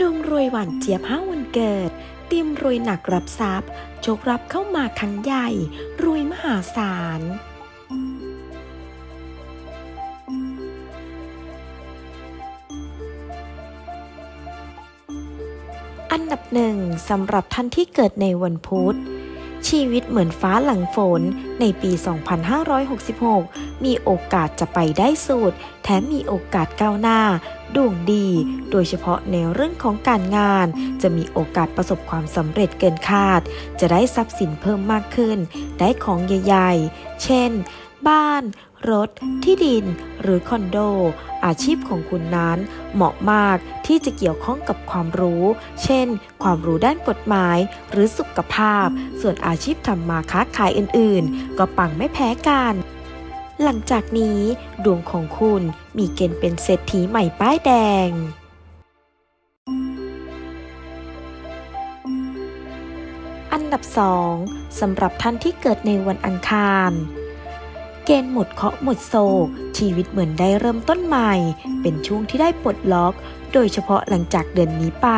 ดวงรวยหวานเจี๊ยบห้าวันเกิด เตรียมรวยหนักรับทรัพย์โชครับเข้ามาครั้งใหญ่ รวยมหาศาลอันดับหนึ่งสำหรับท่านที่เกิดในวันพุธ ชีวิตเหมือนฟ้าหลังฝน ในปี 2566 มีโอกาสจะไปได้สุด แถมมีโอกาสก้าวหน้า ดวงดี โดยเฉพาะในเรื่องของการงาน จะมีโอกาสประสบความสำเร็จเกินคาด จะได้ทรัพย์สินเพิ่มมากขึ้น ได้ของใหญ่ๆ เช่น บ้าน รถ ที่ดิน หรือคอนโด อาชีพของคุณนั้นเหมาะมากที่จะเกี่ยวข้องกับความรู้ เช่น ความรู้ด้านกฎหมาย หรือสุขภาพ ส่วนอาชีพทำมาค้าขายอื่นๆ ก็ปังไม่แพ้กันหลังจากนี้ดวงของคุณมีเกณฑ์เป็นเศรษฐีใหม่ป้ายแดง อันดับ 2สำหรับท่านที่เกิดในวันอังคาร เกณฑ์หมดเคาะห์หมดโศกชีวิตเหมือนได้เริ่มต้นใหม่ เป็นช่วงที่ได้ปลดล็อก โดยเฉพาะหลังจากเดือนนี้ไป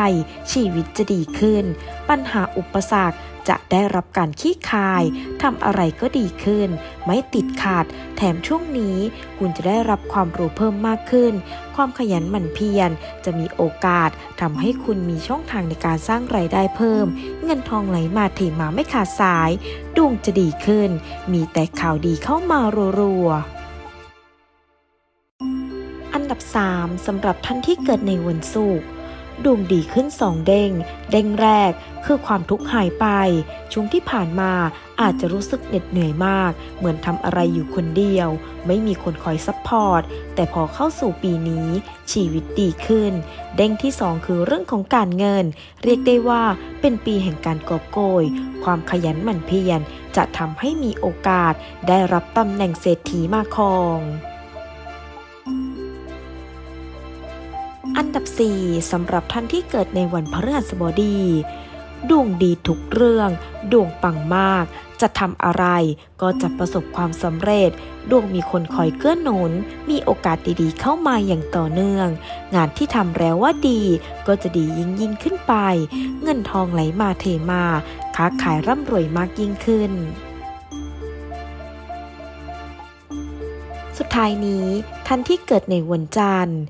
ชีวิตจะดีขึ้น ปัญหาอุปสรรค จะได้รับการขี้คายทำอะไรก็ดีขึ้น ไม่ติดขาด แถมช่วงนี้คุณจะได้รับความรู้เพิ่มมากขึ้น ความขยันหมั่นเพียรจะมีโอกาสทำให้คุณมีช่องทางในการสร้างไรายได้เพิ่ม เงินทองไหลมาเทมาไม่ขาดสาย ดวงจะดีขึ้น มีแต่ข่าวดีเข้ามารัวๆอันดับ 3สำหรับท่านที่เกิดในวันศุกร์ ดวงดีขึ้นสองเด้ง เด้งแรกคือความทุกข์หายไป ช่วงที่ผ่านมาอาจจะรู้สึกเหน็ดเหนื่อยมาก เหมือนทำอะไรอยู่คนเดียว ไม่มีคนคอยซัพพอร์ต แต่พอเข้าสู่ปีนี้ ชีวิตดีขึ้น เด้งที่สองคือเรื่องของการเงิน เรียกได้ว่าเป็นปีแห่งการกอบโกย ความขยันหมั่นเพียรจะทำให้มีโอกาสได้รับตำแหน่งเศรษฐีมาครอง อันดับ 4สำหรับท่านที่เกิดในวันพฤหัสบดี ดวงดีทุกเรื่อง ดวงปังมาก จะทำอะไรก็จะประสบความสำเร็จ ดวงมีคนคอยเกื้อหนุน มีโอกาสดีๆเข้ามาอย่างต่อเนื่อง งานที่ทำแล้วว่าดี ก็จะดียิ่งยิ่งขึ้นไป เงินทองไหลมาเทมา ค้าขายร่ำรวยมากยิ่งขึ้นสุดท้ายนี้ท่านที่เกิดในวันจันทร์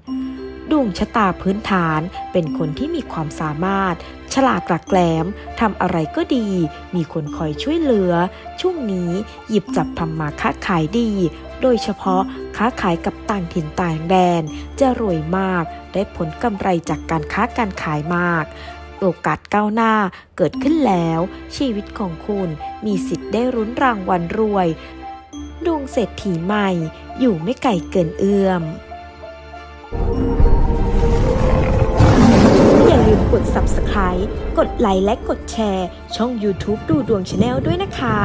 ดวงชะตาพื้นฐานเป็นคนที่มีความสามารถ ฉลาดกลักแกลมทำอะไรก็ดี มีคนคอยช่วยเหลือ ช่วงนี้หยิบจับทำมาค้าขายดี โดยเฉพาะค้าขายกับต่างถิ่นต่างแดน จะรวยมาก ได้ผลกำไรจากการค้าการขายมากโอกาสก้าวหน้าเกิดขึ้นแล้ว ชีวิตของคุณมีสิทธิ์ได้รุ้นรางวัลรวย ดวงเศรษฐีใหม่อยู่ไม่ไกลเกินเอื้อมอย่าลืม กด subscribe กดไลค์และกดแชร์ ช่อง YouTube ดูดวงชาแนลด้วยนะคะ